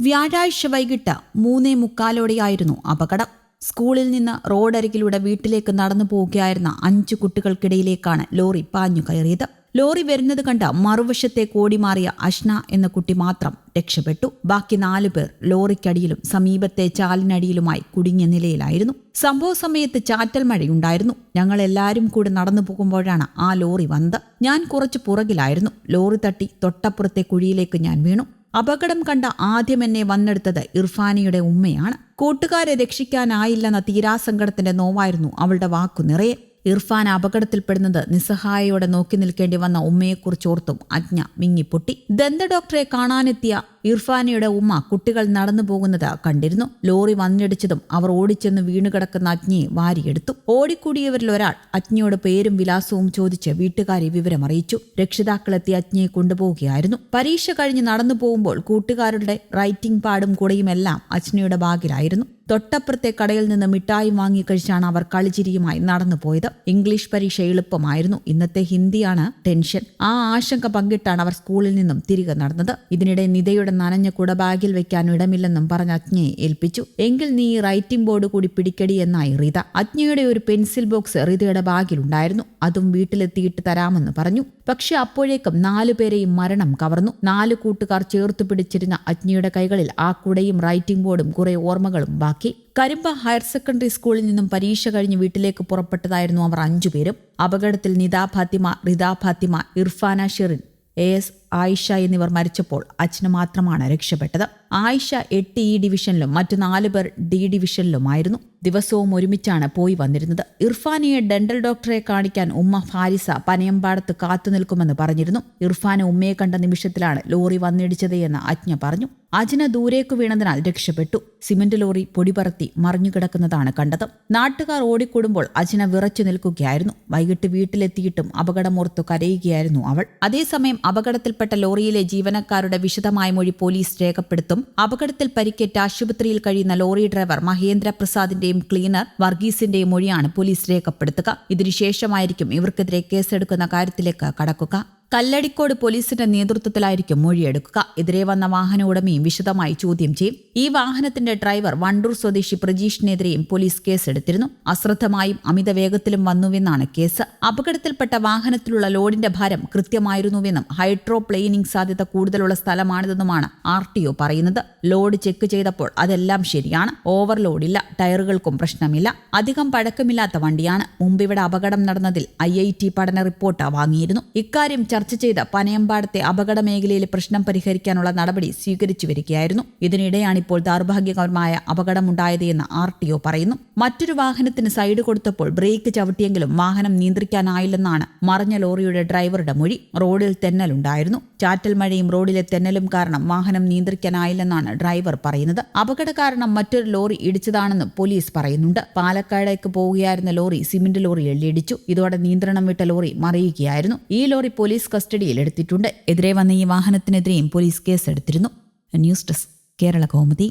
വ്യാഴാഴ്ച വൈകിട്ട് മൂന്നേ മുക്കാലോടെയായിരുന്നു അപകടം. സ്കൂളിൽ നിന്ന് റോഡരികിലൂടെ വീട്ടിലേക്ക് നടന്നു പോവുകയായിരുന്ന അഞ്ചു കുട്ടികൾക്കിടയിലേക്കാണ് ലോറി പാഞ്ഞു കയറിയത്. ലോറി വരുന്നത് കണ്ട മറുവശത്തെ കോടി മാറിയ അഷ്ന എന്ന കുട്ടി മാത്രം രക്ഷപ്പെട്ടു. ബാക്കി നാലു പേർ ലോറിക്കടിയിലും സമീപത്തെ ചാലിനടിയിലുമായി കുടുങ്ങിയ നിലയിലായിരുന്നു. സംഭവ സമയത്ത് ചാറ്റൽ മഴയുണ്ടായിരുന്നു. ഞങ്ങൾ എല്ലാവരും കൂടി നടന്നു പോകുമ്പോഴാണ് ആ ലോറി വന്നത്. ഞാൻ കുറച്ച് പുറകിലായിരുന്നു. ലോറി തട്ടി തൊട്ടപ്പുറത്തെ കുഴിയിലേക്ക് ഞാൻ വീണു. അപകടം കണ്ട ആദ്യം എന്നെ വന്നെടുത്തത് ഇർഫാനിയുടെ ഉമ്മയാണ്. കൂട്ടുകാരെ രക്ഷിക്കാനായില്ലെന്ന തീരാസങ്കടത്തിന്റെ നോവായിരുന്നു അവളുടെ വാക്കു നിറയെ. ഇർഫാൻ അപകടത്തിൽപ്പെടുന്നത് നിസ്സഹായയോടെ നോക്കി നിൽക്കേണ്ടി വന്ന ഉമ്മയെക്കുറിച്ചോർത്തും അജ്ഞ മിങ്ങിപ്പൊട്ടി. ദന്ത ഡോക്ടറെ കാണാനെത്തിയ ഇർഫാനയുടെ ഉമ്മ കുട്ടികൾ നടന്നു പോകുന്നത് കണ്ടിരുന്നു. ലോറി വന്നിടിച്ചതും അവർ ഓടിച്ചെന്ന് വീണുകിടക്കുന്ന അജ്ഞയെ വാരിയെടുത്തു. ഓടിക്കൂടിയവരിൽ ഒരാൾ അജ്ഞയോട് പേരും വിലാസവും ചോദിച്ച് വീട്ടുകാരെ വിവരമറിയിച്ചു രക്ഷിതാക്കളെത്തി അജ്ഞയെ കൊണ്ടുപോവുകയായിരുന്നു. പരീക്ഷ കഴിഞ്ഞ് നടന്നു പോകുമ്പോൾ കൂട്ടുകാരുടെ റൈറ്റിംഗ് പാടും കുടയുമെല്ലാം അജ്ഞയുടെ ബാഗിലായിരുന്നു. തൊട്ടപ്പുറത്തെ കടയിൽ നിന്ന് മിഠായി വാങ്ങിക്കഴിച്ചാണ് അവർ കളിചിരിയുമായി നടന്നു പോയത്. ഇംഗ്ലീഷ് പരീക്ഷ എളുപ്പമായിരുന്നു. ഇന്നത്തെ ഹിന്ദിയാണ് ടെൻഷൻ. ആ ആശങ്ക പങ്കിട്ടാണ് അവർ സ്കൂളിൽ നിന്നും തിരികെ നടന്നത്. ഇതിനിടെ നിതയുടെ നനഞ്ഞ കുട ബാഗിൽ വെക്കാൻ ഇടമില്ലെന്നും പറഞ്ഞ അജ്ഞയെ ഏൽപ്പിച്ചു. എങ്കിൽ നീ റൈറ്റിംഗ് ബോർഡ് കൂടി പിടിക്കടി എന്നായി റീത. അജ്ഞയുടെ ഒരു പെൻസിൽ ബോക്സ് റീതയുടെ ബാഗിലുണ്ടായിരുന്നു. അതും വീട്ടിലെത്തിയിട്ട് തരാമെന്ന് പറഞ്ഞു. പക്ഷെ അപ്പോഴേക്കും നാലുപേരെയും മരണം കവർന്നു. നാല് കൂട്ടുകാർ ചേർത്തു പിടിച്ചിരുന്ന അജ്ഞയുടെ കൈകളിൽ ആ കുടയും റൈറ്റിംഗ് ബോർഡും കുറെ ഓർമ്മകളും ബാക്കി. കരിമ്പ ഹയർ സെക്കൻഡറി സ്കൂളിൽ നിന്നും പരീക്ഷ കഴിഞ്ഞ് വീട്ടിലേക്ക് പുറപ്പെട്ടതായിരുന്നു അവർ അഞ്ചുപേരും. അപകടത്തിൽ നിതാ ഫാത്തിമ റിദാ ഫാത്തിമ ഇർഫാന ഷെറിൻ എ എസ് ആയിഷ എന്നിവർ മരിച്ചപ്പോൾ അച്ഛന് മാത്രമാണ് രക്ഷപ്പെട്ടത്. ആയിഷ എട്ട് ഇ ഡിവിഷനിലും മറ്റു നാല് പേർ ഡി ഡിവിഷനിലുമായിരുന്നു. ദിവസവും ഒരുമിച്ചാണ് പോയി വന്നിരുന്നത്. ഇർഫാനിയെ ഡെന്റൽ ഡോക്ടറെ കാണിക്കാൻ ഉമ്മ ഫാരിസ പനയമ്പാടത്ത് കാത്തുനിൽക്കുമെന്ന് പറഞ്ഞിരുന്നു. ഇർഫാനെ ഉമ്മയെ കണ്ട നിമിഷത്തിലാണ് ലോറി വന്നിടിച്ചത് എന്ന് അജ്ഞ പറഞ്ഞു. അജ്ന ദൂരേക്ക് വീണതിനാൽ രക്ഷപ്പെട്ടു. സിമന്റ് ലോറി പൊടിപറത്തി മറിഞ്ഞുകിടക്കുന്നതാണ് കണ്ടത്. നാട്ടുകാർ ഓടിക്കൂടുമ്പോൾ അജിന വിറച്ചു നിൽക്കുകയായിരുന്നു. വൈകിട്ട് വീട്ടിലെത്തിയിട്ടും അപകടമോർത്തു കരയുകയായിരുന്നു അവൾ. അതേസമയം അപകടത്തിൽപ്പെട്ട ലോറിയിലെ ജീവനക്കാരുടെ വിശദമായ മൊഴി പോലീസ് രേഖപ്പെടുത്തും. അപകടത്തിൽ പരിക്കേറ്റ് ആശുപത്രിയിൽ കഴിയുന്ന ലോറി ഡ്രൈവർ മഹേന്ദ്ര പ്രസാദിന്റെയും ക്ലീനർ വർഗീസിന്റെയും മൊഴിയാണ് പോലീസ് രേഖപ്പെടുത്തുക. ഇതിനുശേഷമായിരിക്കും ഇവർക്കെതിരെ കേസെടുക്കുന്ന കാര്യത്തിലേക്ക് കടക്കുക. കല്ലടിക്കോട് പോലീസിന്റെ നേതൃത്വത്തിലായിരിക്കും മൊഴിയെടുക്കുക. എതിരെ വന്ന വാഹന ഉടമയും വിശദമായി ചോദ്യം ചെയ്യും. ഈ വാഹനത്തിന്റെ ഡ്രൈവർ വണ്ടൂർ സ്വദേശി പ്രജീഷിനെതിരെയും പോലീസ് കേസെടുത്തിരുന്നു. അശ്രദ്ധമായും അമിത വേഗത്തിലും വന്നുവെന്നാണ് കേസ്. അപകടത്തിൽപ്പെട്ട വാഹനത്തിലുള്ള ലോഡിന്റെ ഭാരം കൃത്യമായിരുന്നുവെന്നും ഹൈഡ്രോ പ്ലെയിനിങ് സാധ്യത കൂടുതലുള്ള സ്ഥലമാണിതെന്നുമാണ് ആർ ടി ഒ പറയുന്നത്. ലോഡ് ചെക്ക് ചെയ്തപ്പോൾ അതെല്ലാം ശരിയാണ്. ഓവർലോഡില്ല ടയറുകൾക്കും പ്രശ്നമില്ല. അധികം പഴക്കമില്ലാത്ത വണ്ടിയാണ്. മുമ്പ് ഇവിടെ അപകടം നടന്നതിൽ ഐ ഐ ടി പഠന റിപ്പോർട്ട് വാങ്ങിയിരുന്നു. ഇക്കാര്യം ചർച്ച ചെയ്ത് പനയമ്പാടത്തെ അപകട മേഖലയിലെ പ്രശ്നം പരിഹരിക്കാനുള്ള നടപടി സ്വീകരിച്ചു വരികയായിരുന്നു. ഇതിനിടെയാണ് ഇപ്പോൾ ദൗർഭാഗ്യകരമായ അപകടമുണ്ടായത് എന്ന് ആർ ടി ഒ പറയുന്നു. മറ്റൊരു വാഹനത്തിന് സൈഡ് കൊടുത്തപ്പോൾ ബ്രേക്ക് ചവിട്ടിയെങ്കിലും വാഹനം നിയന്ത്രിക്കാനായില്ലെന്നാണ് മറഞ്ഞ ലോറിയുടെ ഡ്രൈവറുടെ മൊഴി. റോഡിൽ തെന്നലുണ്ടായിരുന്നു. ചാറ്റൽ മഴയും റോഡിലെ തെന്നലും കാരണം വാഹനം നിയന്ത്രിക്കാനായില്ലെന്നാണ് ഡ്രൈവർ പറയുന്നത്. അപകട കാരണം മറ്റൊരു ലോറി ഇടിച്ചതാണെന്ന് പോലീസ് പറയുന്നുണ്ട്. പാലക്കാടേക്ക് പോവുകയായിരുന്ന ലോറി സിമന്റ് ലോറി ഇടിച്ചു ഇതോടെ നിയന്ത്രണം വിട്ട ലോറി മറിയുകയായിരുന്നു. ഈ ലോറി പോലീസ് കസ്റ്റഡിയിൽ എടുത്തിട്ടുണ്ട്. എതിരെ വന്ന ഈ വാഹനത്തിനെതിരെയും പോലീസ് കേസെടുത്തിരുന്നു. News desk Kerala Kaumudi.